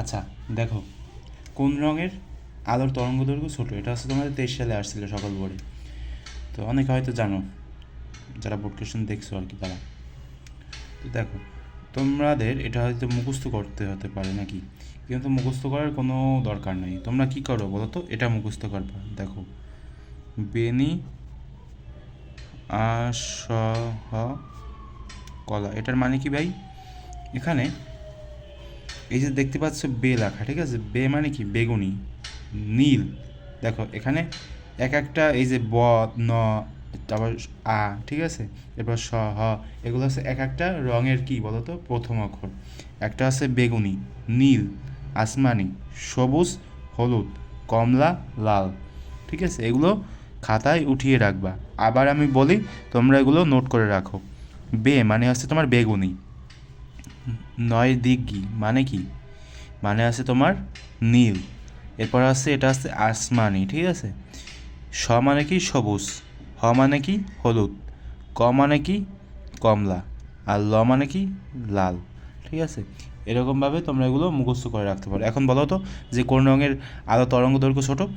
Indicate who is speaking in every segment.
Speaker 1: আচ্ছা দেখো। কোন রঙের আলোর তরঙ্গ দৈর্ঘ্য ছোটো? এটা হচ্ছে তোমাদের তেইশ সালে আসছিল সকল বোর্ডে তো অনেকে হয়তো জানো, যারা বোর্ড কোয়েশন দেখছ আর কি তারা। তো দেখো, তোমাদের এটা হয়তো মুখস্থ করতে হতে পারে নাকি? কিন্তু মুখস্থ করার কোনো দরকার নেই। তোমরা কি করো বলো তো? এটা মুখস্থ করবা। দেখো বেনি আসহ কলা। এটার মানে কি ভাই? এখানে এই যে দেখতে পাচ্ছ বে লেখা, ঠিক আছে? বে মানে কি? বেগুনি, নীল। দেখো, এখানে এক একটা, এই যে ব, ন, তারপর আ, ঠিক আছে? এরপর স, হ, এগুলো হচ্ছে এক একটা রঙের কি বলো তো প্রথম অক্ষর। একটা আছে বেগুনি, নীল, আসমানি, সবুজ, হলুদ, কমলা, লাল। ঠিক আছে? এগুলো খাতায় উঠিয়ে রাখবা। আবার আমি বলি, তোমরা এগুলো নোট করে রাখো। বে মানে হচ্ছে তোমার বেগুনি। নয় দিগ্গি মানে কি? মানে আছে তোমার নীল। এরপর আছে, এটা আছে আসমানি, ঠিক আছে? স মানে কি? সবুজ। হ মানে কি? হলুদ। ক মানে কি? কমলা। আর ল মানে কি? লাল। ঠিক আছে? এরকমভাবে তোমরা এগুলো মুখস্থ করে রাখতে পারো। এখন বলো তো, যে কোন রঙের আলো তরঙ্গ দৈর্ঘ্য ছোটো?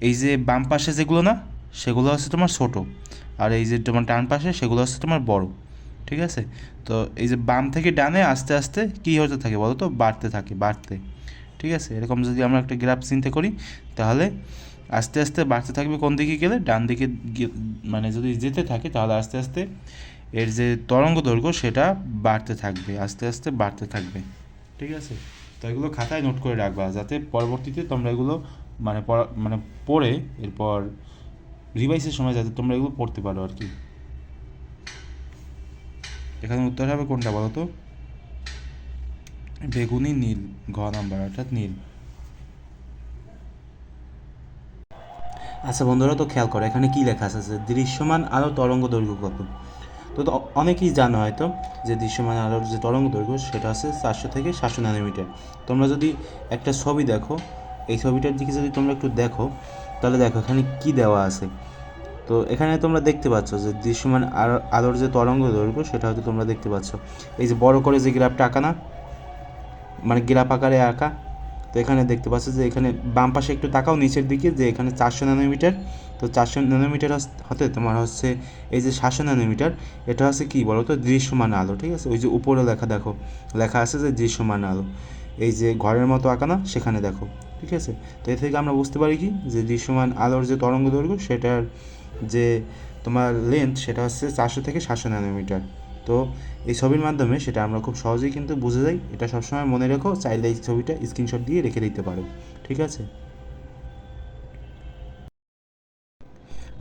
Speaker 1: এই যে বাম পাশে যেগুলো না, সেগুলো হচ্ছে তোমার ছোট। আর এই যে তোমার ডান পাশে, সেগুলো হচ্ছে তোমার বড়। ঠিক আছে? তো এই যে বাম থেকে ডানে আস্তে আস্তে কী হতে থাকে বলো তো? বাড়তে থাকে, বাড়তে। ঠিক আছে? এরকম যদি আমরা একটা গ্রাফ চিন্তা করি, তাহলে আস্তে আস্তে বাড়তে থাকবে কোন দিকে গেলে? ডান দিকে মানে যদি যেতে থাকে, তাহলে আস্তে আস্তে এর যে তরঙ্গ দৈর্ঘ্য, সেটা বাড়তে থাকবে, আস্তে আস্তে বাড়তে থাকবে। ঠিক আছে? তো এগুলো খাতায় নোট করে রাখবা, যাতে পরবর্তীতে তোমরা এগুলো মানে মানে পড়ে এরপর রিভাইসের সময় যাতে তোমরা এগুলো পড়তে পারো আর কি। এখানে উত্তর হবে কোনটা বলো তো? বেগুনি নীল, ঘ নাম্বার, অর্থাৎ নীল। আচ্ছা বন্ধুরা, তো খেয়াল করো, এখানে কি লেখা আছে? দৃশ্যমান আলো তরঙ্গ দৈর্ঘ্য কত? তো তো অনেকেই জানো হয়তো যে দৃশ্যমান আলোর যে তরঙ্গ দৈর্ঘ্য, সেটা আছে চারশো থেকে সাতশো ন্যানোমিটার। তোমরা যদি একটা ছবি দেখো, এই ছবিটার দিকে যদি তোমরা একটু দেখো, তাহলে দেখো এখানে কি দেওয়া আছে। তো এখানে তোমরা দেখতে পাচ্ছ যে দৃশ্যমান আলো- আলোর যে তরঙ্গ দৈর্ঘ্য, সেটা হয়তো তোমরা দেখতে পাচ্ছ। এই যে বড় করে যে গ্রাফটা আঁকা না মানে গ্রাফ আকারে আঁকা, তো এখানে দেখতে পাচ্ছ যে এখানে বাম পাশে একটু তাকাও, নিচের দিকে, যে এখানে চারশো ন্যানোমিটার। তো চারশো ন্যানোমিটার হতে তোমার হচ্ছে এই যে সাতশো ন্যানোমিটার, এটা হচ্ছে কি বলো তো দৃশ্যমান আলো, ঠিক আছে? ওই যে উপরে লেখা দেখো, লেখা আছে যে দৃশ্যমান আলো। এই যে ঘরের মতো আঁকা না, সেখানে দেখো, ঠিক আছে? তো এ থেকে আমরা বুঝতে পারি কি? যে দৃশ্যমান আলোর যে তরঙ্গ দৈর্ঘ্য, সেটার যে তোমার লেন্থ সেটা হচ্ছে চারশো থেকে সাতশো ন্যানোমিটার তো এই ছবির মাধ্যমে সেটা আমরা খুব সহজেই কিন্তু বুঝে যাই। এটা সবসময় মনে রেখো, চাইলে এই ছবিটা স্ক্রিনশট দিয়ে রেখে দিতে পারো। ঠিক আছে?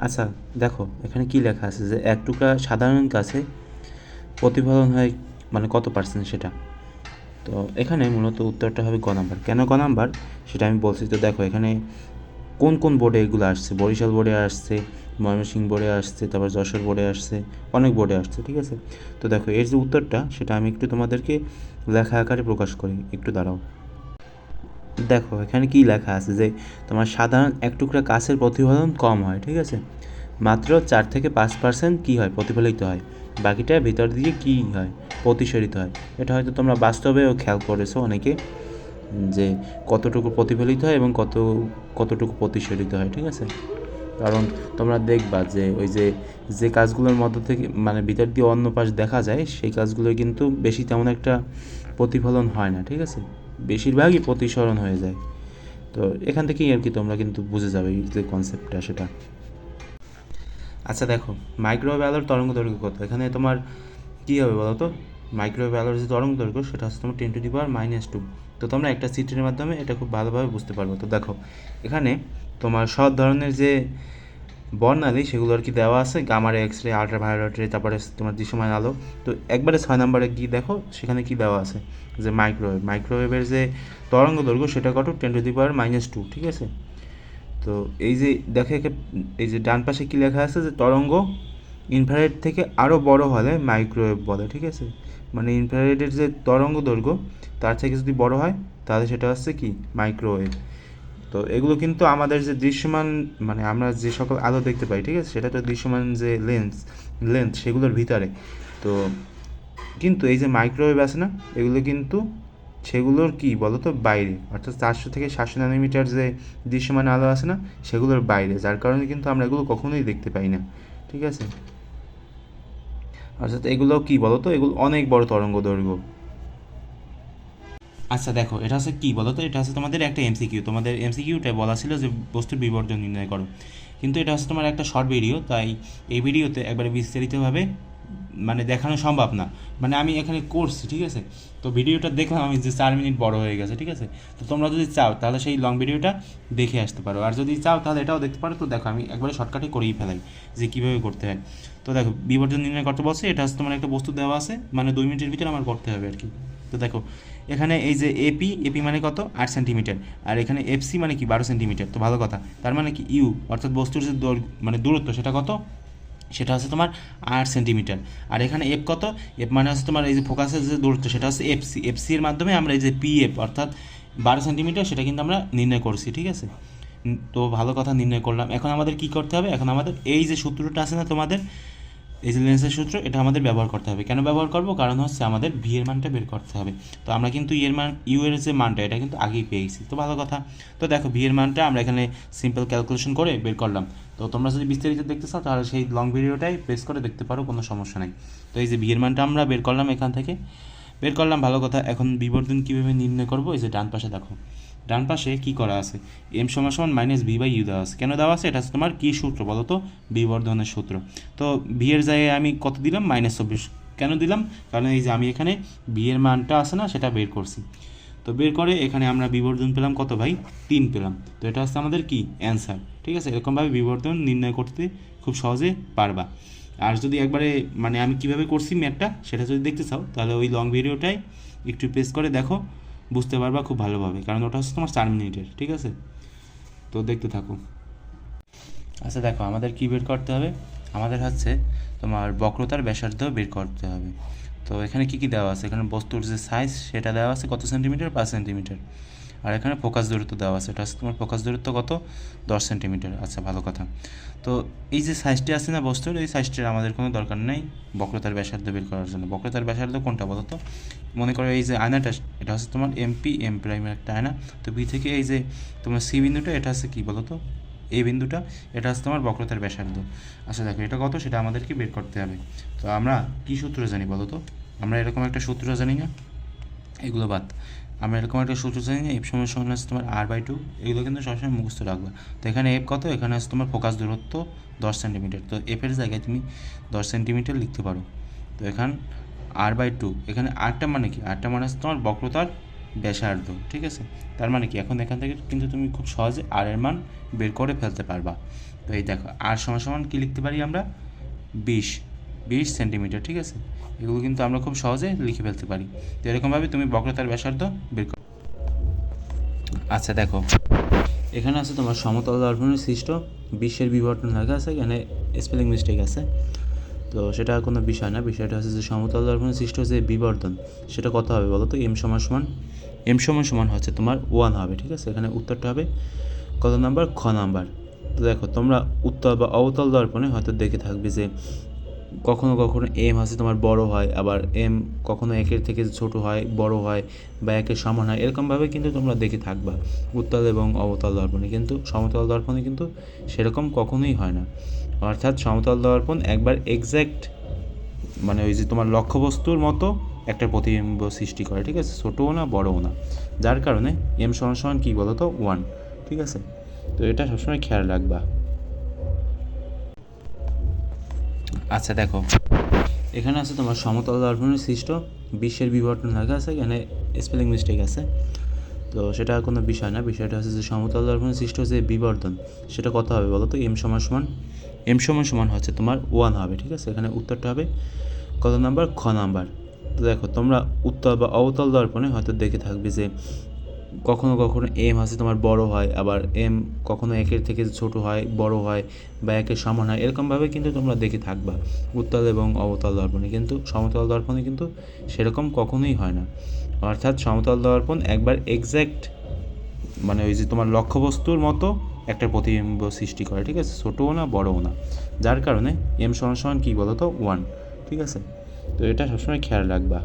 Speaker 1: আচ্ছা দেখো, এখানে কি লেখা আছে যে এক টুকরা সাধারণ কাছে প্রতিফলন হয় মানে কত পার্সেন্ট সেটা? তো এখানে মূলত উত্তরটা হবে গ নাম্বার। কেন গ নাম্বার? সেটা আমি বলছি তো দেখো, এখানে কোন কোন বোর্ডে এগুলো আসছে? বরিশাল বোর্ডে আসছে ময়মনসিংহ বোর্ডে আসছে, তারপর যশোর বোর্ডে আসছে, অনেক বোর্ডে আসছে, ঠিক আছে? তো দেখো, এর যে উত্তরটা, সেটা আমি একটু তোমাদেরকে লেখা আকারে প্রকাশ করি। একটু দাঁড়াও। দেখো, এখানে কি লেখা আছে যে, তোমার সাধারণ এক টুকরা কাছের প্রতিফলন কম হয়, ঠিক আছে? মাত্র চার থেকে পাঁচ পার্সেন্ট কী হয়? প্রতিফলিত হয়। বাকিটা ভিতর দিয়ে কী হয়? প্রতিসরিত হয়। এটা হয়তো তোমরা বাস্তবেও খেয়াল করেছ অনেকে, যে কতটুকু প্রতিফলিত হয় এবং কত, কতটুকু প্রতিসরিত হয়, ঠিক আছে? কারণ তোমরা দেখবা যে ওই যে যে কাজগুলোর মধ্য থেকে মানে ভিতর দিয়ে অন্য পাশ দেখা যায়, সেই কাজগুলো কিন্তু বেশি তেমন একটা প্রতিফলন হয় না, ঠিক আছে? বেশিরভাগই প্রতিসরণ হয়ে যায়। তো এখান থেকেই আর কি তোমরা কিন্তু বুঝে যাবে যে কনসেপ্টটা সেটা। আচ্ছা দেখো মাইক্রোওয়েভ আলোর তরঙ্গ দৈর্ঘ্য কত? এখানে তোমার কী হবে বলো তো? মাইক্রোওয়েভ আলোর যে তরঙ্গ দৈর্ঘ্য সেটা হচ্ছে তোমার ten to the power minus two তো তোমরা একটা চিত্রের মাধ্যমে এটা খুব ভালোভাবে বুঝতে পারব। তো দেখো, এখানে তোমার সব ধরনের যে বর্ণালী সেগুলো আর কি দেওয়া আছে। গামার এক্স রে আল্ট্রাভায়োলেট রে তারপরে তোমার দৃশ্যমান আলো। তো একবারে ছয় নম্বরে গিয়ে দেখো, সেখানে কি দেওয়া আছে? যে মাইক্রোওয়েভ মাইক্রোওয়েভের যে তরঙ্গ দৈর্ঘ্য সেটা কত? Ten to the power minus two ঠিক আছে? তো এই যে দেখে এই যে ডান পাশে কি লেখা আছে? যে তরঙ্গ ইনফ্রারেড থেকে আরও বড় হলে মাইক্রোওয়েভ বলে, ঠিক আছে? মানে ইনফ্রারেডের যে তরঙ্গ দৈর্ঘ্য তার থেকে যদি বড় হয়, তাহলে সেটা হচ্ছে কি? মাইক্রোওয়েভ তো এগুলো কিন্তু আমাদের যে দৃশ্যমান মানে আমরা যে সকল আলো দেখতে পাই, ঠিক আছে? সেটা তো দৃশ্যমান যে লেন্স লেন্স সেগুলোর ভিতরে। তো কিন্তু এই যে মাইক্রোওয়েভ আছে না, এগুলো কিন্তু সেগুলোর কি বলো তো বাইরে। অর্থাৎ চারশো থেকে সাতশো ন্যানোমিটার যে দৃশ্যমান আলো আছে না, সেগুলোর বাইরে। যার কারণে কিন্তু আমরা এগুলো কখনোই দেখতে পাই না, ঠিক আছে? অর্থাৎ এগুলো কি বলো তো এগুলো অনেক বড় তরঙ্গ দৈর্ঘ্য আচ্ছা দেখো, এটা হচ্ছে কী বলো তো এটা হচ্ছে তোমাদের একটা এমসিকিউ তোমাদের এমসিকিউটা বলা ছিল যে বস্তুর বিবর্জন নির্ণয় করো। কিন্তু এটা হচ্ছে তোমার একটা শর্ট ভিডিও তাই এই ভিডিওতে একবারে বিস্তারিতভাবে মানে দেখানো সম্ভব না। মানে আমি এখানে করছি, ঠিক আছে? তো ভিডিওটা দেখলাম আমি যে চার মিনিট বড় হয়ে গেছে, ঠিক আছে? তো তোমরা যদি চাও তাহলে সেই লং ভিডিওটা দেখে আসতে পারো। আর যদি চাও তাহলে এটাও দেখতে পারো। তো দেখো আমি একবারে শর্টকাটে করেই ফেলাই যে কীভাবে করতে হয়। তো দেখো বিবর্ধন নির্ণয় করতে বলছে? এটা হচ্ছে তোমার একটা বস্তু দেওয়া আছে মানে দুই মিনিটের ভিতরে আমার করতে হবে আর কি তো দেখো, এখানে এই যে এপি এপি মানে কত? আট সেন্টিমিটার আর এখানে এফসি মানে কি? বারো সেন্টিমিটার তো ভালো কথা। তার মানে কি? ইউ অর্থাৎ বস্তুর যে মানে দূরত্ব, সেটা কত? সেটা হচ্ছে তোমার আট সেন্টিমিটার। আর এখানে এফ কত? এফ মানে হচ্ছে তোমার এই যে ফোকাসের যে দূরত্ব, সেটা হচ্ছে এফসি এফসি এর মাধ্যমে আমরা এই যে পি এফ অর্থাৎ বারো সেন্টিমিটার, সেটা কিন্তু আমরা নির্ণয় করছি, ঠিক আছে? তো ভালো কথা নির্ণয় করলাম। এখন আমাদের কি করতে হবে? এখন আমাদের এই যে সূত্রটা আছে না তোমাদের, এই যে লেন্সের সূত্র, এটা আমাদের ব্যবহার করতে হবে। কেন ব্যবহার করব? কারণ হচ্ছে আমাদের ভি এর মানটা বের করতে হবে। তো আমরা কিন্তু ইয়ের মান ইউ এর যে মানটা, এটা কিন্তু আগেই পেয়েছি তো ভালো কথা। তো দেখো ভি এর মানটা আমরা এখানে সিম্পল ক্যালকুলেশন করে বের করলাম। তো তোমরা যদি বিস্তারিত দেখতে চাও, তাহলে সেই লং ভিডিওটাই প্রেস করে দেখতে পারো, কোনো সমস্যা নাই। তো এই যে বিয়ের মানটা আমরা বের করলাম এখান থেকে। বের করলাম, ভালো কথা, এখন বিবর্ধন কীভাবে নির্ণয় করব? এই যে ডান পাশে দেখো। ডান পাশে কি করা আছে? এম সমান সমান মাইনাস বি বাই ইউ দেওয়া আছে। কেন দেওয়া আছে? এটা হচ্ছে তোমার কী সূত্র বলো তো? বিবর্ধনের সূত্র। তো বি এর জায়গায় আমি কত দিলাম? মাইনাস চব্বিশ। কেন দিলাম? কারণ এই যে আমি এখানে বি এর মানটা আছে না, সেটা বের করছি। তো বের করে, এখানে আমরা বিবর্ধন পেলাম কত ভাই? তিন পেলাম। তো এটা হচ্ছে আমাদের কি? অ্যান্সার ঠিক আছে? এরকমভাবে বিবর্ধন নির্ণয় করতে খুব সহজে পারবা। আর যদি একবারে মানে আমি কীভাবে করছি ম্যাথটা, সেটা যদি দেখতে চাও, তাহলে ওই লং ভিডিওটাই একটু প্রেস করে দেখো, বুঝতে পারবা খুব ভালোভাবে। কারণ ওটা হচ্ছে তোমার চার মিনিটের, ঠিক আছে? তো দেখতে থাকো। আচ্ছা দেখো, আমাদের কী বের করতে হবে? আমাদের হচ্ছে তোমার বক্রতার ব্যাসার্ধ বের করতে হবে। তো এখানে কী কী দেওয়া আছে? এখানে বস্তুর যে সাইজ সেটা দেওয়া আছে কত সেন্টিমিটার পাঁচ সেন্টিমিটার আর এখানে ফোকাস দূরত্ব দেওয়া আছে। এটা হচ্ছে তোমার ফোকাস দূরত্ব কত? দশ সেন্টিমিটার আচ্ছা ভালো কথা। তো এই যে সাইজটি আছে না বস্তুর, এই সাইজটির আমাদের কোনো দরকার নেই বক্রতার ব্যাসার্ধ বের করার জন্য। বক্রতার ব্যাসার্ধ কোনটা বলো তো? মনে করো এই যে আয়নাটা, এটা হচ্ছে তোমার এমপি এম প্রাইমের একটা আয়না। তো বি থেকে এই যে তোমার সি বিন্দুটা, এটা হচ্ছে কী বলো তো? এই বিন্দুটা, এটা হচ্ছে তোমার বক্রতার ব্যাসার্ধ। আচ্ছা দেখো, এটা কত? সেটা আমাদেরকে বের করতে হবে। তো আমরা কী সূত্র জানি বলো তো? আমরা এরকম একটা সূত্র জানি না? এগুলো বাদ। আমরা এরকম একটা সূত্র জানি না এফ সমান সমান হচ্ছে তোমার আর বাই টু এগুলো কিন্তু সবসময় মুখস্থ রাখবে। তো এখানে এফ কত? এখানে হচ্ছে তোমার ফোকাস দূরত্ব দশ সেন্টিমিটার। তো এফের জায়গায় তুমি দশ সেন্টিমিটার লিখতে পারো। তো এখান আর বাই টু এখানে আরটা মানে কি? আরটা মানে তোমার বক্রতার ব্যাসার্ধ, ঠিক আছে? তার মানে কি? এখন এখান থেকে কিন্তু তুমি খুব সহজে আর এর মান বের করে ফেলতে পারবা। তো এই দেখো আর সমান সমান কী লিখতে পারি আমরা? বিশ। বিশ সেন্টিমিটার, ঠিক আছে? এগুলো কিন্তু আমরা খুব সহজে লিখে ফেলতে পারি। তো এরকমভাবে তুমি বক্রতার ব্যাসার্ধ বের কর আচ্ছা দেখো। এখানে আছে তোমার সমতল দর্পণের সৃষ্ট বিশ্বের বিবর্তন লেখা আছে, এখানে স্পেলিং মিস্টেক আছে। তো সেটা কোনো বিষয় না। বিষয়টা হচ্ছে যে সমতল দর্পণের সৃষ্ট যে বিবর্তন, সেটা কত হবে বলো তো? এম সমান সমান এম সমান সমান হচ্ছে তোমার ওয়ান হবে, ঠিক আছে? এখানে উত্তরটা হবে কত নাম্বার খ নাম্বার তো দেখো, তোমরা উত্তল বা অবতল দর্পণে হয়তো দেখে থাকবে যে কখনো কখনো এম হচ্ছে তোমার বড় হয়, আবার এম কখনো একের থেকে ছোট হয়, বড় হয় বা একের সমান হয় এরকমভাবে কিন্তু তোমরা দেখে থাকবা উত্তল এবং অবতল দর্পণে। কিন্তু সমতল দর্পণে কিন্তু সেরকম কখনোই হয় না। অর্থাৎ সমতল দর্পণ একবার এক্স্যাক্ট মানে ওই যে তোমার লক্ষ্যবস্তুর মতো একটা প্রতিবিম্ব সৃষ্টি করে, ঠিক আছে? ছোটোও না, বড়ও না। যার কারণে এম সমান সমান কী বলো তো ওয়ান ঠিক আছে? তো এটা সবসময় খেয়াল রাখবা। আচ্ছা দেখো। এখানে আছে তোমার সমতল দর্পণের সৃষ্ট বিশ্বের বিবর্তন লেখা আছে, এখানে স্পেলিং মিস্টেক আছে। তো সেটা কোনো বিষয় না, বিষয়টা হচ্ছে যে সমতল দর্পণের সৃষ্ট যে বিবর্তন, সেটা কত হবে বলো তো এম সমান সমান এম সমান সমান হচ্ছে তোমার ওয়ান হবে, ঠিক আছে? এখানে উত্তরটা হবে কত নাম্বার? খ নাম্বার। তো দেখো, তোমরা উত্তল বা অবতল দর্পণে হয়তো দেখে থাকবে যে কখনো কখনো এম আছে তোমার বড় হয়, আবার এম কখনো একের থেকে ছোট হয়, বড় হয় বা একের সমান হয় এরকমভাবে কিন্তু তোমরা দেখে থাকবা উত্তল এবং অবতল দর্পণে। কিন্তু সমতল দর্পণে কিন্তু সেরকম কখনোই হয় না। অর্থাৎ সমতল দর্পণ একবার এক্স্যাক্ট মানে ওই যে তোমার লক্ষ্যবস্তুর মতো একটা প্রতিবিম্ব সৃষ্টি করে, ঠিক আছে? ছোটোও না, বড়ও না। যার কারণে এম সমান সমান কী বলো তো ওয়ান ঠিক আছে? তো এটা সবসময় খেয়াল রাখবা।